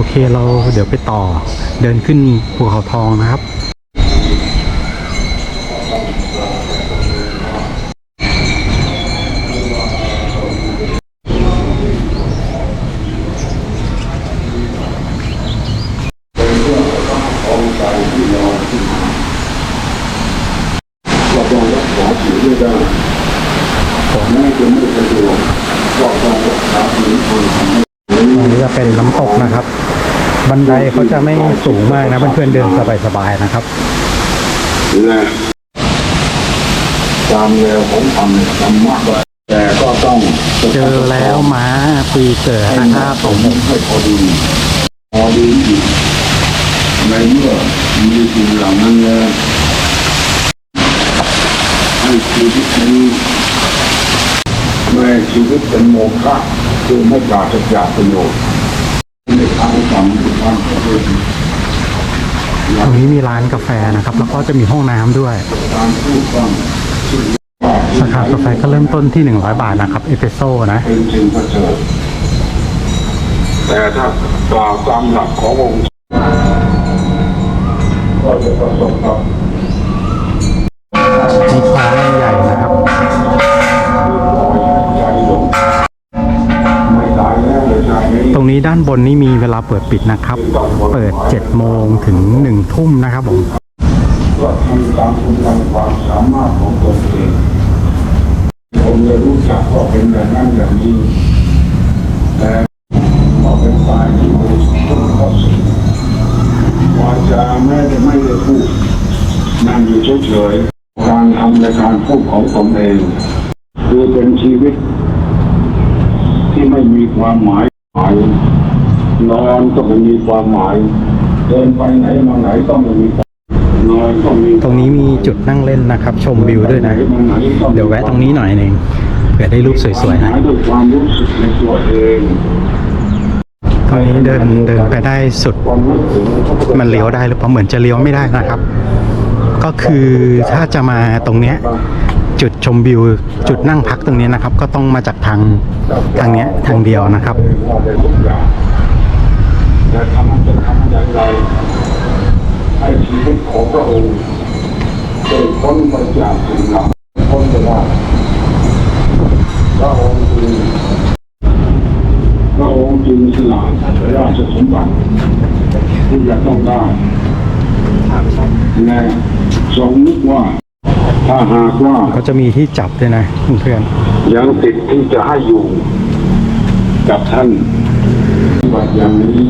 โอเคเราเดี๋ยวไปต่อเดินขึ้นภูเขาทองนะครับ เราต้องรักษาผิวไม่ได้แม้จะไม่สะดวกก็ต้องรักษาผิวคนทำให้ ตรง นี้จะเป็นน้ำตกนะครับ บันไดเขาจะไม่สูงมากนะเพื่อนๆเดินสบายๆนะครับตามแนวของธรรมธรรมะแต่ก็ต้องเจอแล้วม้าปีเกิดให้นะครับสมให้พอดีพอดีอีกในเมื่อมีสิ่งเหล่านั้นแล้วให้ชีวิตนี้ ชีวิตเป็นโมฆะคือไม่ปราศจากประโยชน์ในทางธรรมทางประเพณีตรงนี้มีร้านกาแฟนะครับ แล้วก็จะมีห้องน้ำด้วยการพูดฟังราคากาแฟก็เริ่มต้นที่ 100 บาทนะครับ เอสเปรสโซ่นะเป็นสิ่งประเสริฐแต่ถ้ากล่าวตามหลักขององค์ก็จะประสบกับ บนนี่มีเวลาเปิดปิดนะครับ เปิด 7 โมงถึง 1 ทุ่มนะครับผมก็ทำตามคุณความสามารถของตนเองผมจะรู้จักว่าเป็นอย่างนั้นอย่างนี้แต่ก็เป็นฝ่ายที่บริสุทธิ์ข้อสิ่งวาจาแม้จะไม่ได้พูดนั่งอยู่เฉยๆการทำในการพูดของตนเอง คือเป็นชีวิต ที่ไม่มีความหมายหมาย นอนก็ไม่มีความหมาย เดินไปไหนมาไหนก็ไม่มีความนอนก็มีตรงนี้มีจุดนั่งเล่นนะครับ ชมวิวด้วยนะ เดี๋ยวแวะตรงนี้หน่อยหนึ่งเผื่อได้รูปสวยๆนะหาด้วยความรู้สึกในตัวเองตรงนี้เดินเดินไปได้สุดความรู้สึกมันเลี้ยวได้หรือเปล่าเหมือนจะเลี้ยวไม่ได้นะครับ ก็คือถ้าจะมาตรงเนี้ยจุดชมวิวจุดนั่งพักตรงนี้นะครับ ก็ต้องมาจากทางทางเนี้ยทางเดียวนะครับ ว่าได้ทุกอย่างแต่ทำจะทำอย่างไร ให้ชีวิตของพระองค์ได้พ้นไปจากสิ่งเหล่านั้นพ้นไปได้พระองค์จึงพระองค์จึงสละราชสมบัติที่จะต้องได้และทรงนึกว่าถ้าหากว่าก็จะมีที่จับด้วยนะเพื่อนยังติดที่จะให้อยู่กับท่านบัดอย่างนี้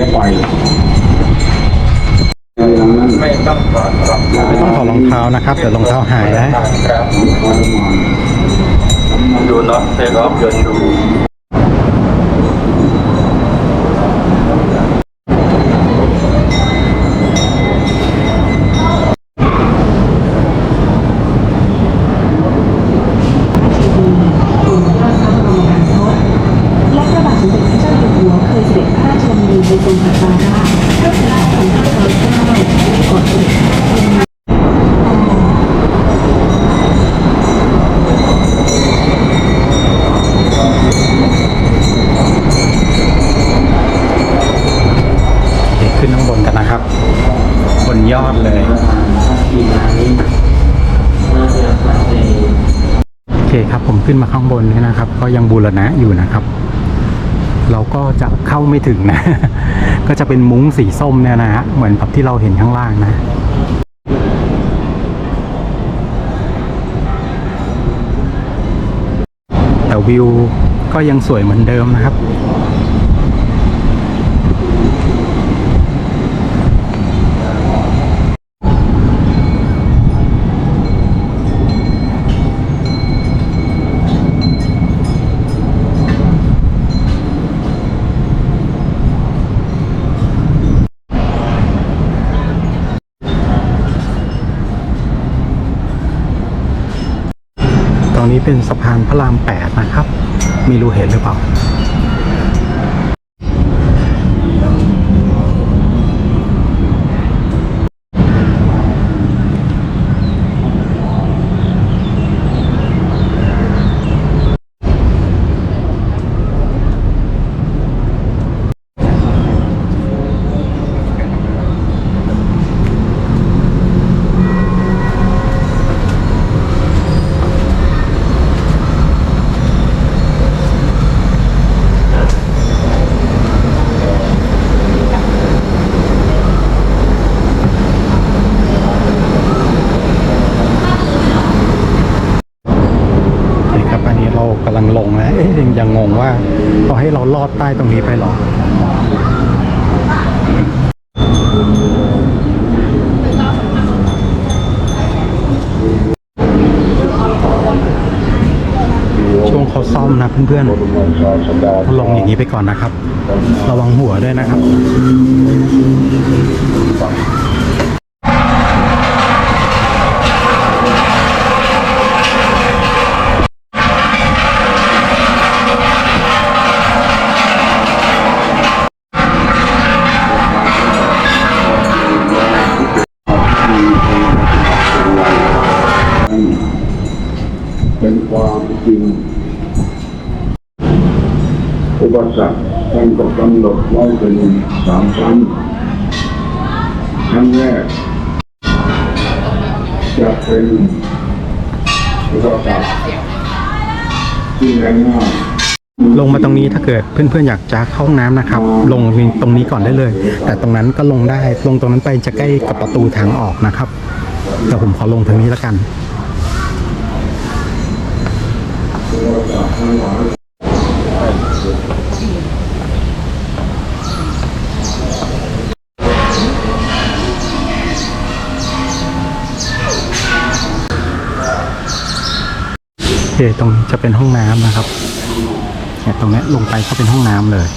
ยไปในอย่างนั้นไม่ต้องถอดรองเท้าๆต้องถอดรองเท้านะครับเดี๋ยวรองเท้าหายนะของทรมานดูน็อตเทคออฟยน ยอดเลย โอเคครับผมขึ้นมาข้างบนนี่นะครับ ก็ยังบูรณะอยู่นะครับ เราก็จะเข้าไม่ถึงนะ ก็จะเป็นมุ้งสีส้มเนี่ยนะฮะเหมือนแบบที่เราเห็นข้างล่างนะแต่วิวก็ยังสวยเหมือนเดิมนะครับ เป็นสะพานพระรามแปดนะครับ ไม่รู้เห็นหรือเปล่าำ ลังลงแล้วเอ๊ะยังยังงงว่าเขาให้เราลอดใต้ตรงนี้ไปหรอช่วงเขาซ่อมนะเพื่อนๆเขาลงอย่างนี้ไปก่อนนะครับ ระวังหัวด้วยนะครับ เป็นความจริงอุปสรรคท่านก็กำหนดไว้เป็นสามชั้นชั้นแรกจะเป็นอุปสรรคที่แรง่ายๆ ลงมาตรงนี้ถ้าเกิดเพื่อนๆอยากจะเข้าห้องน้ำนะครับ ลงตรงนี้ก่อนได้เลย แต่ตรงนั้นก็ลงได้ลงตรงนั้นไปจะใกล้กับประตูทางออกนะครับแต่ผมขอลงทางนี้แล้วกัน โอเคตรงนี้จะเป็นห้องน้ำนะครับ เนี่ยตรงเนี้ยลงไปก็เป็นห้องน้ำเลย